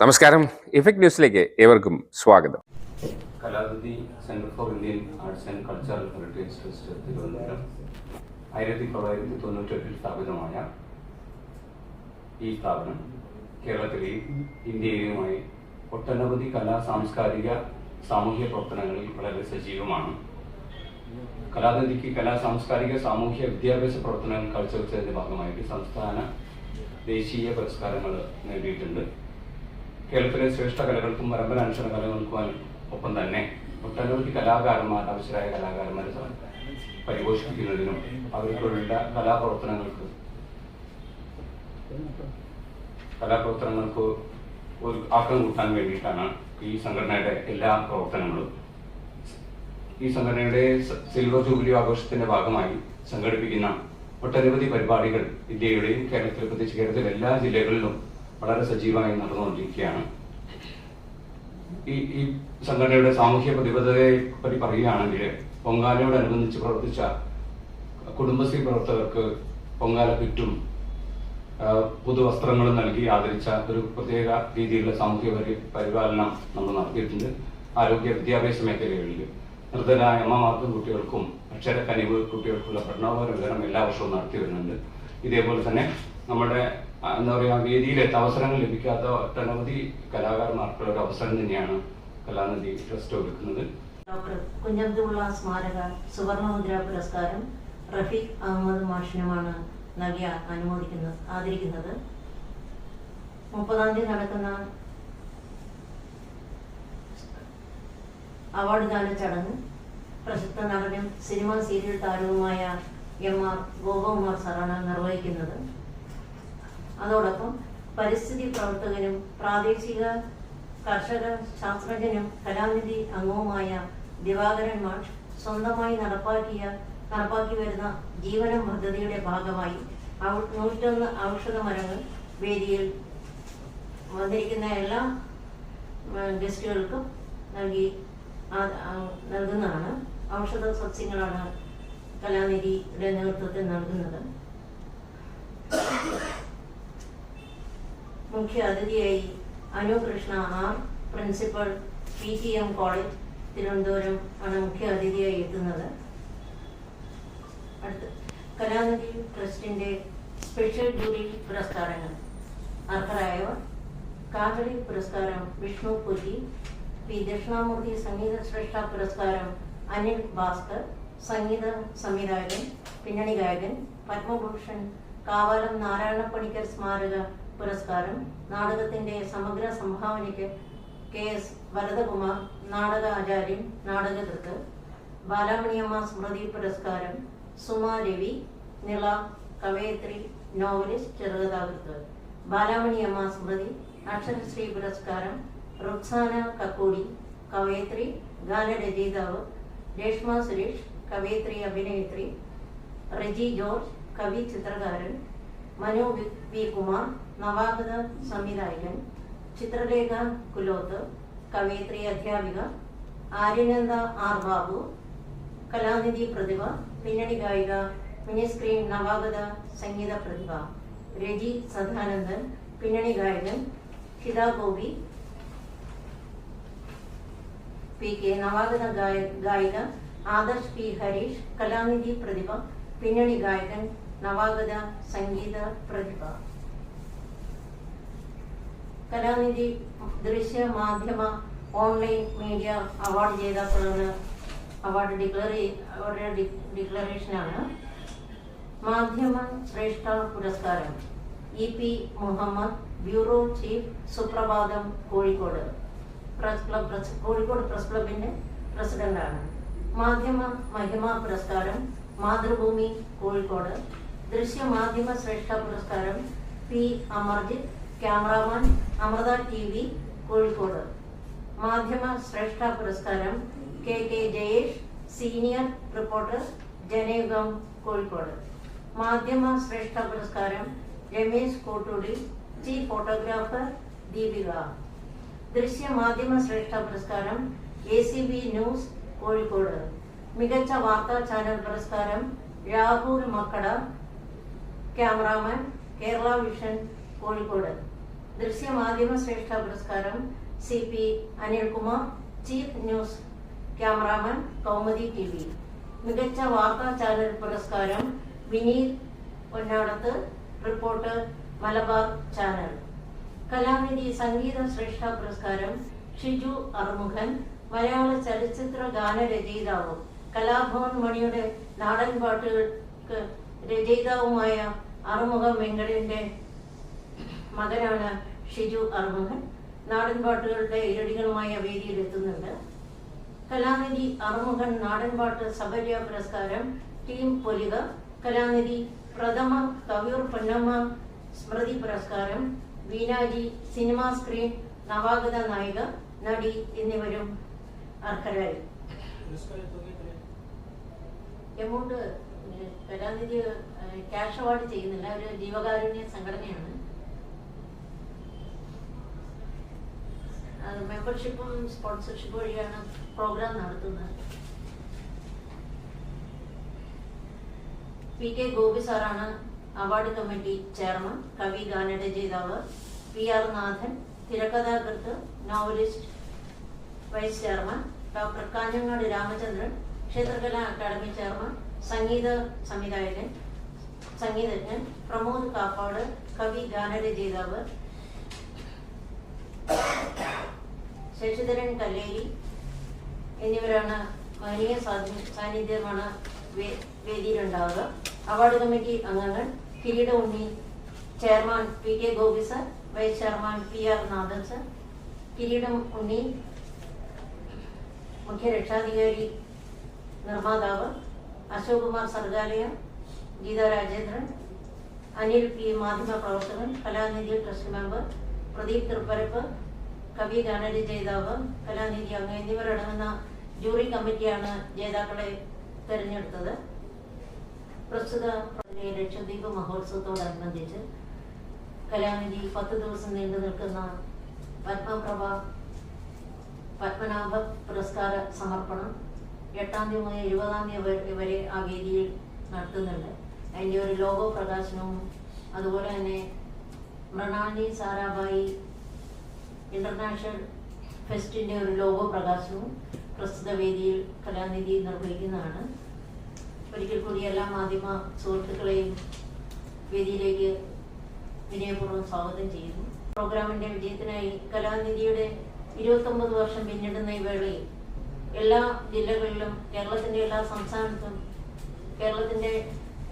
നമസ്കാരം. ഇഫക്ട് ന്യൂസിലേക്ക് ഏവർക്കും സ്വാഗതം. Kalakriti centre for Indian arts and cultural heritage trust Thiruvananthapuram. ആയിരത്തി തൊള്ളായിരത്തി തൊണ്ണൂറ്റെട്ടിൽ സ്ഥാപിതമായ ഈ സ്ഥാപനം കേരളത്തിലെയും ഇന്ത്യയിലുമായി ഒട്ടനവധി കലാ സാംസ്കാരിക സാമൂഹ്യ പ്രവർത്തനങ്ങളിൽ വളരെ സജീവമാണ്. കലാനിധിക്ക് കലാ സാംസ്കാരിക സാമൂഹ്യ വിദ്യാഭ്യാസ പ്രവർത്തനങ്ങൾ കാഴ്ചവെച്ചതിന്റെ ഭാഗമായിട്ട് സംസ്ഥാന ദേശീയ പുരസ്കാരങ്ങൾ നേടിയിട്ടുണ്ട് കേരളത്തിലെ ശ്രേഷ്ഠ കലകൾക്കും പരമ്പരാനുസരണ കലകൾക്കും ഒപ്പം തന്നെ ഒട്ടനവധി കലാകാരന്മാർ അവശരായ കലാകാരന്മാരെ പരിപോഷിപ്പിക്കുന്നതിനും അവർക്കുള്ള കലാപ്രവർത്തനങ്ങൾക്ക് കലാപ്രവർത്തനങ്ങൾക്ക് ഒരു ആക്കം കൂട്ടാൻ വേണ്ടിയിട്ടാണ് ഈ സംഘടനയുടെ എല്ലാ പ്രവർത്തനങ്ങളും. ഈ സംഘടനയുടെ സിൽവർ ജൂബിലി ആഘോഷത്തിന്റെ ഭാഗമായി സംഘടിപ്പിക്കുന്ന ഒട്ടനവധി പരിപാടികൾ ഇന്ത്യയുടെയും കേരളത്തിലെ പ്രത്യേകിച്ച് കേരളത്തിലെ എല്ലാ ജില്ലകളിലും വളരെ സജീവമായി നടന്നുകൊണ്ടിരിക്കുകയാണ്. ഈ ഈ സംഘടനയുടെ സാമൂഹ്യ പ്രതിബദ്ധതയെ പറ്റി പറയുകയാണെങ്കിൽ പൊങ്കാലയോടനുബന്ധിച്ച് പ്രവർത്തിച്ച കുടുംബശ്രീ പ്രവർത്തകർക്ക് പൊങ്കാല കിറ്റും പുതുവസ്ത്രങ്ങളും നൽകി ആദരിച്ച ഒരു പ്രത്യേക രീതിയിലുള്ള സാമൂഹ്യ പരിപാലനം നമ്മൾ നടത്തിയിട്ടുണ്ട്. ആരോഗ്യ വിദ്യാഭ്യാസ മേഖലകളിൽ നിർദ്ധനായ അമ്മമാർക്കും കുട്ടികൾക്കും അക്ഷര കനിവ് കുട്ടികൾക്കുള്ള പഠനോപകര വിതരണം എല്ലാ വർഷവും നടത്തി വരുന്നുണ്ട്. ഇതേപോലെ തന്നെ നമ്മുടെ എന്താ പറയുക വേദിയിലെത്ത അവസരങ്ങൾ ലഭിക്കാത്ത ഒട്ടനവധി കലാകാരന്മാർക്കുള്ള ഒരു അവസരം തന്നെയാണ് കലാനിധി ട്രസ്റ്റ് ഒരുക്കുന്നത്. ഡോക്ടർ കുഞ്ഞബ്ദുള്ള സ്മാരക സുവർണമുദ്ര പുരസ്കാരം റഫീഖ് അഹമ്മദ് മാഷിനുമാണ് നൽകി അനുമോദിക്കുന്നത് ആദരിക്കുന്നത്. മുപ്പതാം തീയതി നടക്കുന്ന അവാർഡ് ദാന ചടങ്ങ് പ്രശസ്ത നടനും സിനിമ സീരിയൽ താരവുമായ എം ആർ ഗോപകുമാർ സാറാണ് നിർവഹിക്കുന്നത്. അതോടൊപ്പം പരിസ്ഥിതി പ്രവർത്തകനും പ്രാദേശിക കർഷക ശാസ്ത്രജ്ഞനും കലാനിധി അംഗവുമായ ദിവാകരൻ മാഷ് സ്വന്തമായി നടപ്പാക്കിയ നടപ്പാക്കി വരുന്ന ജീവനം പദ്ധതിയുടെ ഭാഗമായി നൂറ്റൊന്ന് ഔഷധ മരങ്ങൾ വേദിയിൽ വന്നിരിക്കുന്ന എല്ലാ ഗസ്റ്റുകൾക്കും നൽകി നൽകുന്നതാണ്. ഔഷധ സസ്യങ്ങളാണ് കലാനിധിയുടെ നേതൃത്വത്തിൽ നൽകുന്നത്. മുഖ്യ അതിഥിയായി Anu R principal P T M college Thiruvananthapuram ആണ് മുഖ്യ അതിഥിയായി എത്തുന്നത്. അടുത്ത് കലാനിധി ട്രസ്റ്റിന്റെ സ്പെഷ്യൽ ജൂറി പുരസ്കാരങ്ങൾ. അർഹരായവർ കാതളി പുരസ്കാരം വിഷ്ണു പുരി പി ദക്ഷിണാമൂർത്തി സംഗീത ശ്രേഷ്ഠ പുരസ്കാരം അനിൽ ഭാസ്കർ സംഗീത സംവിധായകൻ പിന്നണി ഗായകൻ പത്മഭൂഷൺ കാവാലം നാരായണ പണിക്കർ സ്മാരക പുരസ്കാരം നാടകത്തിന്റെ സമഗ്ര സംഭാവനയ്ക്ക് കെ എസ് വരദകുമാർ നാടക ആചാര്യൻ നാടകകൃത്ത് ബാലാമണിയമ്മ സ്മൃതി പുരസ്കാരം സുമാ രവി നിള കവയത്രി നോവലിസ്റ്റ് ചെറുകഥാകൃത്ത് ബാലാമണിയമ്മ സ്മൃതി അക്ഷരശ്രീ പുരസ്കാരം റുക്സാന കക്കൂടി കവയത്രി ഗാനരചയിതാവ് രേഷ്മ സുരേഷ് കവയത്രി അഭിനേത്രി റെജി ജോർജ് കവി ചിത്രകാരൻ മനു വി. കുമാർ നവാഗത സംവിധായകൻ ചിത്രലേഖ കുലോത്ത് കവയിത്രി അധ്യാപിക ആര്യനന്ദ ആർ ബാബു കലാനിധി പ്രതിഭ പിന്നണി ഗായിക മിനിസ്ക്രീൻ നവാഗത സംഗീത പ്രതിഭ രജി സദാനന്ദൻ പിന്നണി ഗായകൻ ഹിത ഗോപി പി കെ നവാഗത ഗായ ഗായിക ആദർശ് പി ഹരീഷ് കലാനിധി പ്രതിഭ പിന്നണി ഗായകൻ നവാഗത സംഗീത പ്രതിഭ. കലാനിധി ദൃശ്യ മാധ്യമ ഓൺലൈൻ മീഡിയ അവാർഡ് ജേതാക്കളാണ് അവാർഡ് ഡിക്ലറി അവരുടെ ഡിക്ലറേഷനാണ്. മാധ്യമ ശ്രേഷ്ഠ പുരസ്കാരം. E P Muhammad bureau chief Suprabhatham Kozhikode. Press club Kozhikode press ക്ലബിന്റെ പ്രസിഡന്റാണ്. മാധ്യമ മഹിമ പുരസ്കാരം മാതൃഭൂമി കോഴിക്കോട്. ദൃശ്യ മാധ്യമ ശ്രേഷ്ഠ പുരസ്കാരം P. Amarjith cameraman Amrita T V Kozhikode. മാധ്യമ ശ്രേഷ്ഠ പുരസ്കാരം K K Jayesh senior reporter Janayugom Kozhikode. മാധ്യമ ശ്രേഷ്ഠ പുരസ്കാരം രമേശ് കോട്ടൂടി ചീഫ് ഫോട്ടോഗ്രാഫർ ദീപിക. ദൃശ്യ മാധ്യമ ശ്രേഷ്ഠ പുരസ്കാരം A C B news Kozhikode. മികച്ച വാർത്താ ചാനൽ പുരസ്കാരം രാഹുൽ മക്കട ക്യാമറാമാൻ കേരള വിഷൻ കോഴിക്കോട്. ദൃശ്യമാധ്യമ ശ്രേഷ്ഠ പുരസ്കാരം C P Anilkumar chief news cameraman Kaumudi T V. മികച്ച വാർത്താ ചാനൽ പുരസ്കാരം വിനീത് പൊന്നാടത്ത് റിപ്പോർട്ടർ മലബാർ ചാനൽ. കലാനിധി സംഗീത ശ്രേഷ്ഠ പുരസ്കാരം ഷിജു അറുമുഖൻ മലയാള ചലച്ചിത്ര ഗാനരചയിതാവ് കലാഭവൻ മണിയുടെ നാടൻ പാട്ടുകൾക്ക് രചയിതാവുമായ അറുമുഖം വെങ്കടന്റെ മകനാണ് ഷിജു അറുമുഖൻ. നാടൻ പാട്ടുകളുടെ ഇരടികളുമായ വേദിയിൽ എത്തുന്നുണ്ട്. കലാനിധി അറുമുഖൻ നാടൻപാട്ട് സബര്യ പുരസ്കാരം ടീം പൊലിക കലാനിധി പ്രഥമ കവിയൂർ പൊന്നമ്മ സ്മൃതി പുരസ്കാരം വീനാജി സിനിമാ സ്ക്രീൻ നവാഗത നായിക നടി എന്നിവരും അർഹരായി. എമൗണ്ട് കലാനിധി ക്യാഷ് അവാർഡ് ചെയ്യുന്നില്ല. ഒരു ജീവകാരുണ്യ സംഘടനയാണ്. മെമ്പർഷിപ്പും സ്പോൺസർഷിപ്പും വഴിയാണ് പ്രോഗ്രാം നടത്തുന്നത്. പി കെ ഗോപി സാറാണ് അവാർഡ് കമ്മിറ്റി ചെയർമാൻ കവി ഗാനരചയിതാവ് പി ആർ നാഥൻ തിരക്കഥാകൃത്ത് novelist vice chairman doctor Kanhangad Ramachandran ക്ഷേത്രകലാ academy chairman സംഗീത സംവിധായകൻ സംഗീതജ്ഞൻ പ്രമോദ് കാപ്പാട് കവി ഗാനരചയിതാവ് ശശിധരൻ കല്ലേരി എന്നിവരാണ് മഹനീയ സാന്നിധ്യമാണ് വേദിയിലുണ്ടാവുക. അവാർഡ് കമ്മിറ്റി അംഗങ്ങൾ Kireeda Unni chairman P K Gopi sir vice chairman P R Nathan sir Kireedam Unni മുഖ്യ രക്ഷാധികാരി നിർമ്മാതാവ് അശോക് കുമാർ സർഗാലയ ഗീത രാജേന്ദ്രൻ അനിൽ പി മാധ്യമ പ്രവർത്തകൻ കലാനിധി ട്രസ്റ്റ് മെമ്പർ പ്രദീപ് തൃപ്പരപ്പ് കവി ഗാനരചയിതാവ് കലാനിധി അംഗം എന്നിവരടങ്ങുന്ന ജൂറി കമ്മിറ്റിയാണ് ജേതാക്കളെ തെരഞ്ഞെടുത്തത്. പ്രസ്തുത ലക്ഷദ്വീപ് മഹോത്സവത്തോടനുബന്ധിച്ച് കലാനിധി പത്ത് ദിവസം നീണ്ടു നിൽക്കുന്ന പത്മപ്രഭ പത്മനാഭ പുരസ്കാര സമർപ്പണം എട്ടാം തീയതി മുതൽ ഇരുപതാം തീയതി വരെ ആ വേദിയിൽ നടത്തുന്നുണ്ട്. അതിന്റെ ഒരു ലോഗോ പ്രകാശനവും അതുപോലെ തന്നെ മൃണാലി സാരാഭായി ഇന്റർനാഷണൽ ഫെസ്റ്റിന്റെ ഒരു ലോഗോ പ്രകാശനവും പ്രസ്തുത വേദിയിൽ കലാനിധി നിർവഹിക്കുന്നതാണ്. ഒരിക്കൽ കൂടി എല്ലാ മാധ്യമ സുഹൃത്തുക്കളെയും വേദിയിലേക്ക് വിനയപൂർവം സ്വാഗതം ചെയ്യുന്നു. പ്രോഗ്രാമിന്റെ വിജയത്തിനായി കലാനിധിയുടെ ഇരുപത്തൊമ്പത് വർഷം പിന്നിടുന്ന ഈ വേളയിൽ എല്ലാ ജില്ലകളിലും കേരളത്തിന്റെ എല്ലാ സംസ്ഥാനത്തും കേരളത്തിന്റെ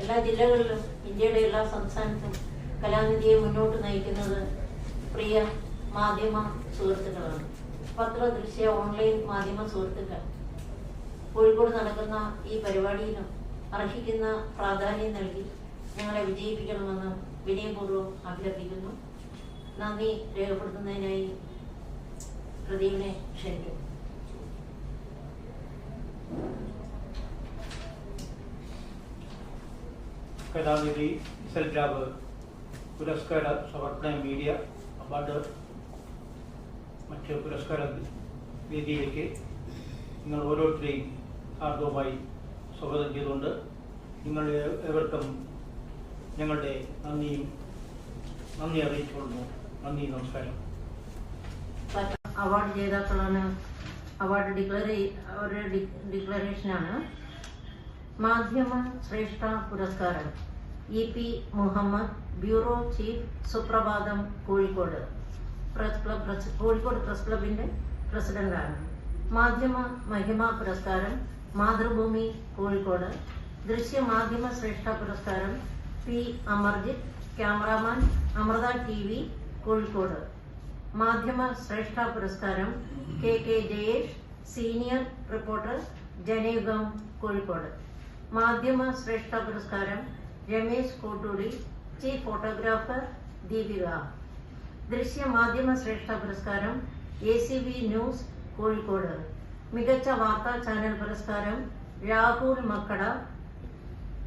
എല്ലാ ജില്ലകളിലും ഇന്ത്യയുടെ എല്ലാ സംസ്ഥാനത്തും കലാനിധിയെ മുന്നോട്ട് നയിക്കുന്നത് പ്രിയ മാധ്യമ സുഹൃത്തുക്കളാണ്. പത്ര ദൃശ്യ ഓൺലൈൻ മാധ്യമ സുഹൃത്തുക്കൾ. കോഴിക്കോട് നടക്കുന്ന ഈ പരിപാടിയിലും അർഹിക്കുന്ന പ്രാധാന്യം നൽകി ഞങ്ങളെ വിജയിപ്പിക്കണമെന്ന് വിനയപൂർവം അഭ്യർത്ഥിക്കുന്നു. നന്ദി രേഖപ്പെടുത്തുന്നതിനായി പ്രദീപിനെ ക്ഷണിക്കുന്നു. കലാനിധി സെൽജാബ് പുരസ്കാര സമർപ്പണ മീഡിയ അവാർഡ് മറ്റ് പുരസ്കാര വേദിയിലേക്ക് നിങ്ങൾ ഓരോരുത്തരെയും ഹാർദവുമായി സ്വാഗതം ചെയ്തുകൊണ്ട് നിങ്ങൾ ഏവർക്കും ഞങ്ങളുടെ നന്ദിയും നന്ദി അറിയിച്ചുകൊള്ളുന്നു. നന്ദി നമസ്കാരം. അവാർഡ് ജേതാക്കളാണ് അവാർഡ് ഡിക്ലറി അവരുടെ ഡിക്ലറേഷനാണ്. മാധ്യമ ശ്രേഷ്ഠ പുരസ്കാരം E P Muhammad bureau chief Suprabhatham Kozhikode. Press club press Kozhikode press ക്ലബിന്റെ പ്രസിഡന്റാണ്. മാധ്യമ മഹിമ പുരസ്കാരം മാതൃഭൂമി കോഴിക്കോട്. ദൃശ്യ മാധ്യമ ശ്രേഷ്ഠ പുരസ്കാരം P Amarjith cameraman Amrita T V Kozhikode. മാധ്യമ ശ്രേഷ്ഠ പുരസ്കാരം K K Jayesh senior reporter Janayugom Kozhikode. മാധ്യമ ശ്രേഷ്ഠ പുരസ്കാരം രമേശ് കോട്ടൂടി ചീഫ് ഫോട്ടോഗ്രാഫർ ദീപിക. ദൃശ്യ മാധ്യമ ശ്രേഷ്ഠ പുരസ്കാരം A C B news Kozhikode. മികച്ച വാർത്താ ചാനൽ പുരസ്കാരം രാഹുൽ മക്കട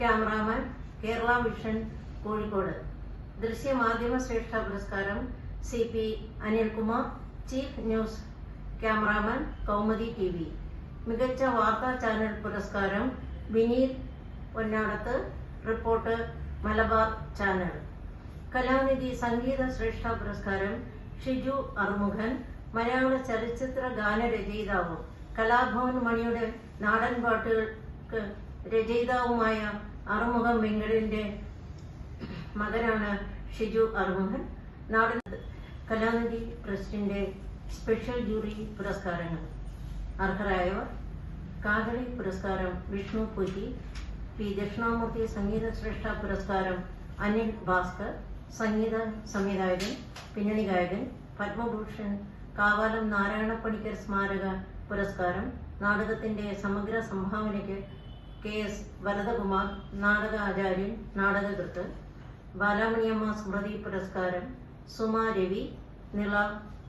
ക്യാമറാമാൻ കേരള വിഷൻ കോഴിക്കോട്. ദൃശ്യമാധ്യമ ശ്രേഷ്ഠ പുരസ്കാരം C P Anilkumar chief news cameraman Kaumudi T V. മികച്ച വാർത്താ ചാനൽ പുരസ്കാരം വിനീത് പൊന്നാടത്ത് റിപ്പോർട്ടർ മലബാർ ചാനൽ. കലാനിധി സംഗീത ശ്രേഷ്ഠ പുരസ്കാരം ഷിജു അറുമുഖൻ മലയാള ചലച്ചിത്ര ഗാനരചയിതാവും കലാഭവൻ മണിയുടെ നാടൻ പാട്ടുകൾക്ക് രചയിതാവുമായ അറുമുഖം വെങ്കടിന്റെ മകനാണ് ഷിജു അറുമുഖൻ. നാടൻ കലാനിധി ട്രസ്റ്റിന്റെ സ്പെഷ്യൽ ജൂറി പുരസ്കാരങ്ങൾ. അർഹരായവർ കാഹളി പുരസ്കാരം വിഷ്ണു പുരി പി ദക്ഷിണാമൂർത്തി സംഗീത ശ്രേഷ്ഠ പുരസ്കാരം അനിൽ ഭാസ്കർ സംഗീത സംവിധായകൻ പിന്നണി ഗായകൻ പത്മഭൂഷൺ കാവാലം നാരായണ പണിക്കർ സ്മാരക പുരസ്കാരം നാടകത്തിന്റെ സമഗ്ര സംഭാവനയ്ക്ക് കെ എസ് വരദകുമാർ നാടക ആചാര്യൻ നാടകകൃത്ത് ബാലാമണിയമ്മ സ്മൃതി പുരസ്കാരം സുമ രവി നിള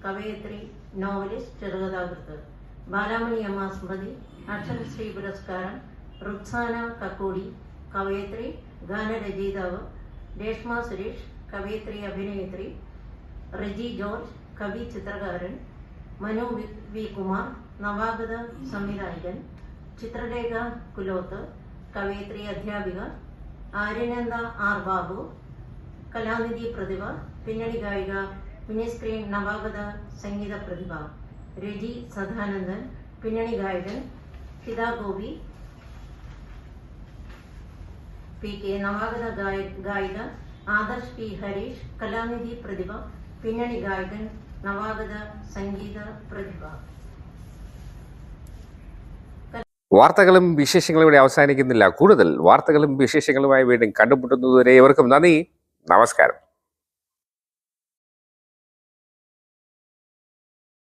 കവയത്രി നോവലിസ്റ്റ് ചെറുകഥാകൃത്ത് ബാലാമണിയമ്മ സ്മൃതി അക്ഷരശ്രീ പുരസ്കാരം റുക്സാന കക്കോടി കവയത്രി ഗാനരചയിതാവ് രേഷ്മ സുരേഷ് കവയത്രി അഭിനേത്രി റിജി ജോർജ് കവി ചിത്രകാരൻ മനു വി- കുമാർ നവാഗത സംവിധായകൻ ചിത്രരേഖ കുലോത്ത് കവയിത്രി അധ്യാപിക ആര്യനന്ദ ആർ ബാബു കലാനിധി പ്രതിഭ പിന്നണി ഗായിക മിനിസ്ക്രീൻ നവാഗത സംഗീത പ്രതിഭ രജി സദാനന്ദൻ പിന്നണി ഗായകൻ ഹിത ഗോപി പി കെ നവാഗത ഗായ ഗായിക ആദർശ് പി. ഹരീഷ് കലാനിധി പ്രതിഭ പിന്നണി ഗായകൻ നവാഗത സംഗീത പ്രതിഭ. വാർത്തകളും വിശേഷങ്ങളും ഇവിടെ അവസാനിക്കുന്നില്ല. കൂടുതൽ വാർത്തകളും വിശേഷങ്ങളുമായി വീണ്ടും കണ്ടുമുട്ടുന്നതുവരെ ഇവർക്കും നന്ദി. നമസ്കാരം.